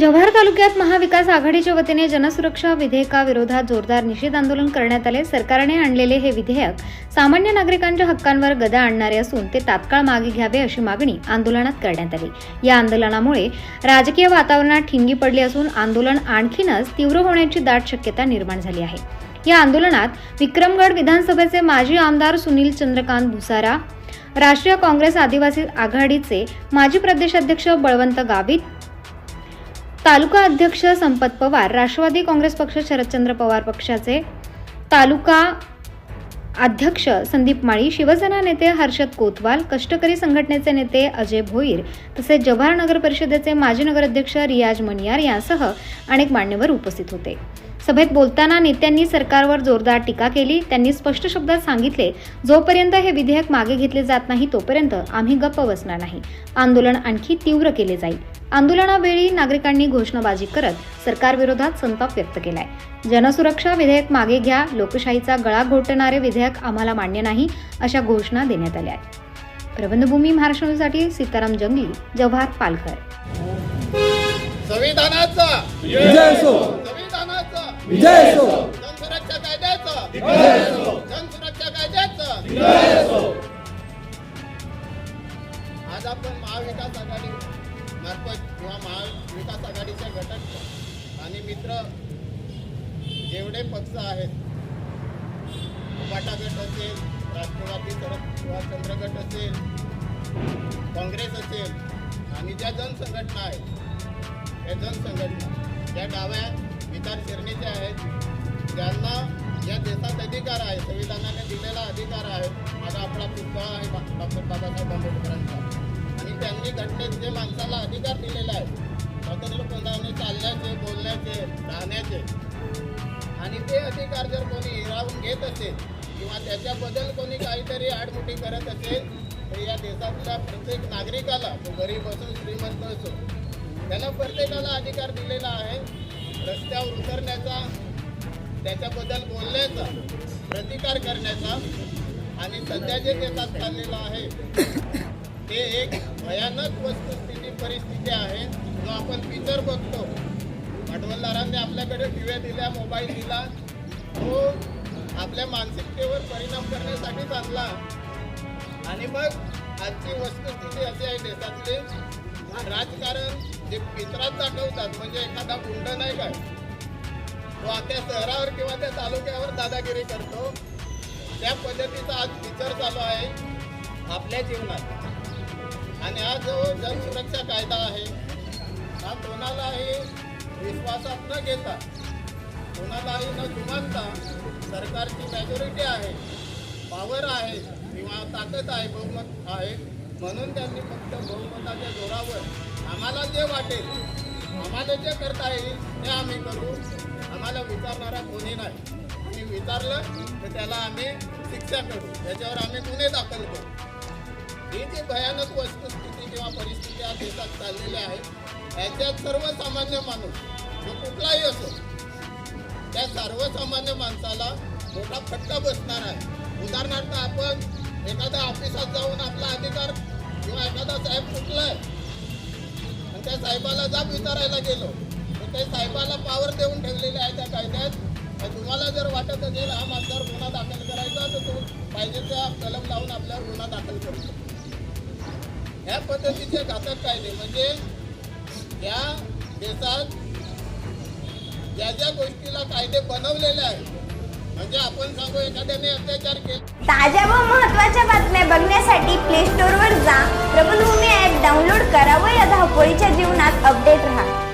जव्हार तालुक्यात महाविकास आघाडीच्या वतीने जनसुरक्षा विधेयकाविरोधात जोरदार निषेध आंदोलन करण्यात आले. सरकारने आणलेले हे विधेयक सामान्य नागरिकांच्या हक्कांवर गदा आणणारे असून ते तात्काळ मागे घ्यावे अशी मागणी आंदोलनात करण्यात आली. या आंदोलनामुळे राजकीय वातावरणात ठिणगी पडली असून आंदोलन आणखीनच तीव्र होण्याची दाट शक्यता निर्माण झाली आहे. या आंदोलनात विक्रमगड विधानसभेचे माजी आमदार सुनील चंद्रकांत भुसारा राष्ट्रीय काँग्रेस आदिवासी आघाडीचे माजी प्रदेशाध्यक्ष बळवंत गावित तालुका अध्यक्ष संपत पवार राष्ट्रवादी काँग्रेस पक्ष शरदचंद्र पवार पक्षाचे तालुका अध्यक्ष संदीप माळी शिवसेना नेते हर्षद कोतवाल कष्टकरी संघटनेचे नेते अजय भोईर तसेच जव्हार नगर परिषदेचे माजी नगराध्यक्ष रियाज मनियार यांसह अनेक मान्यवर उपस्थित होते. सभेत बोलताना नेत्यांनी सरकारवर जोरदार टीका केली. त्यांनी स्पष्ट शब्दात सांगितले जोपर्यंत हे विधेयक मागे घेतले जात नाही तोपर्यंत आम्ही गप्प बसणार नाही. आंदोलन आणखी तीव्र केले जाईल. आंदोलनावेळी नागरिकांनी घोषणाबाजी करत सरकारविरोधात संताप व्यक्त केलाय. जनसुरक्षा विधेयक मागे घ्या लोकशाहीचा गळा घोटणारे विधेयक आम्हाला मान्य नाही अशा घोषणा देण्यात आल्या आहेत. प्रबंधभूमी महाराष्ट्रासाठी सीताराम जंगली जव्हार पालघर. संविधानाचा विजय असो संविधानाचा विजय असो जनसुरक्षा कायद्याचा विजय असो जनसुरक्षा कायद्याचा विजय असो आणि मित्र जेवढे पक्ष आहेत उपाटा गट असेल राष्ट्रवादी शरद सुभाषचंद्र गट असेल काँग्रेस असेल आणि ज्या जनसंघटना आहेत त्या जनसंघटना ज्या डाव्या विचारसरणीच्या आहेत ज्यांना या देशात अधिकार आहे संविधानाने दिलेला अधिकार आहे माझा आपला पुतळा आहे डॉक्टर बाबासाहेब आंबेडकरांचा. आणि त्यांनी घटनेत जे माणसाला अधिकार दिलेला आहे स्वतंत्रपणाने चालण्याचे बोलण्याचे राहण्याचे. आणि ते अधिकार जर कोणी हिरावून घेत असेल किंवा त्याच्याबद्दल कोणी काहीतरी आडमुठी करत असेल तर या देशातल्या प्रत्येक नागरिकाला तो गरीब असो श्रीमंत असो त्याला प्रत्येकाला अधिकार दिलेला आहे. रस्त्यावर उतरण्याचा त्याच्याबद्दल बोलण्याचा प्रतिकार करण्याचा आणि सध्या जे देशात चाललेलं आहे ते एक भयानक वस्तुस्थिती परिस्थिती आहे. जो आपण बघतो भांडवलदारांनी आपल्याकडे टीव्या दिल्या मोबाईल दिला तो आपल्या मानसिकतेवर परिणाम करण्यासाठी चालला. आणि मग आजची वस्तुस्थिती अशी आहे देशातली राजकारण जे पित्रात दाखवतात म्हणजे एखादा गुंड नाही काय तो आता शहरावर किंवा त्या तालुक्यावर दादागिरी करतो. त्या पद्धतीचा आज विचार चालू आहे आपल्या जीवनात. आणि हा जो जनसुरक्षा कायदा आहे हा कोणालाही विश्वासात न घेता कोणालाही न जुमानता सरकारची मॅजॉरिटी आहे पॉवर आहे किंवा ताकद आहे बहुमत आहे म्हणून त्यांनी फक्त बहुमताच्या जोरावर आम्हाला जे वाटेल आम्हाला जे करता येईल ते आम्ही करू. आम्हाला विचारणारा कोणी नाही. आम्ही विचारलं तर त्याला आम्ही शिक्षा करू. त्याच्यावर आम्ही गुन्हे दाखल करू. ही जी भयानक वस्तुस्थिती किंवा परिस्थिती आज देशात चाललेली आहे याच्यात सर्वसामान्य माणूस जो कुठलाही असो त्या सर्वसामान्य माणसाला मोठा फटका बसणार आहे. उदाहरणार्थ आपण एखाद्या ऑफिसात जाऊन आपला अधिकार किंवा एखादा साहेब चुकलाय आणि त्या साहेबाला जाब विचारायला गेलो तर त्या साहेबाला पावर देऊन ठेवलेले आहे त्या कायद्यात. तर तुम्हाला जर वाटत असेल हा माझ्यावर गुन्हा दाखल करायचा तर तो पाहिजे त्या कलम लावून आपल्यावर गुन्हा दाखल करू शकतो ह्या पद्धतीचे घातक कायदे म्हणजे देशात ज्या ज्या गोष्टीला कायदे बनवलेले आहेत म्हणजे आपण सांगू एखाद्याने अत्याचार केला. ताज्या व महत्त्वाच्या बातम्या बघण्यासाठी प्ले स्टोअरवर जा. प्रबलभूमी ॲप डाउनलोड करा व या धावपळीच्या जीवनात अपडेट राहा.